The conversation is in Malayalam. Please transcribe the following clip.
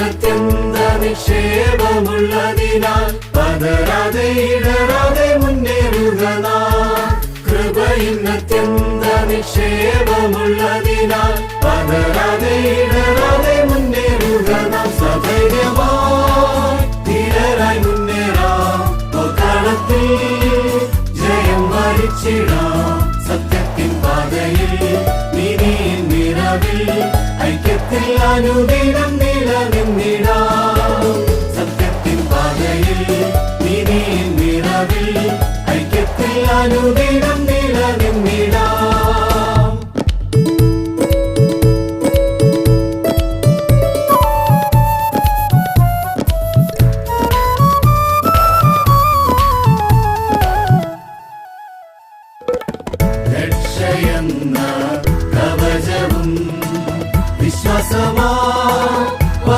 അത്യന്ത നിക്ഷേപമുള്ളതിനാൽ പതരാതെ ഇടരാതെ മുന്നേറുക കൃപയിന്നത്യന്ത നിക്ഷേപമുള്ളതിനാൽ പതരാതെ ഇടരാതെ മുന്നേറുക നാം സധൈര്യമായി ധീരരായി മുന്നേറാം. ജയം വരിച്ചിടാം. സത്യത്തിൻ പാതയിൽ നീതിയിൻ നിറവിൽ ഐക്യത്തിൽ അനുദിനം അനുദിനം നിലനിന്നിടാം രക്ഷയെന്ന കവചവും വിശ്വാസമാ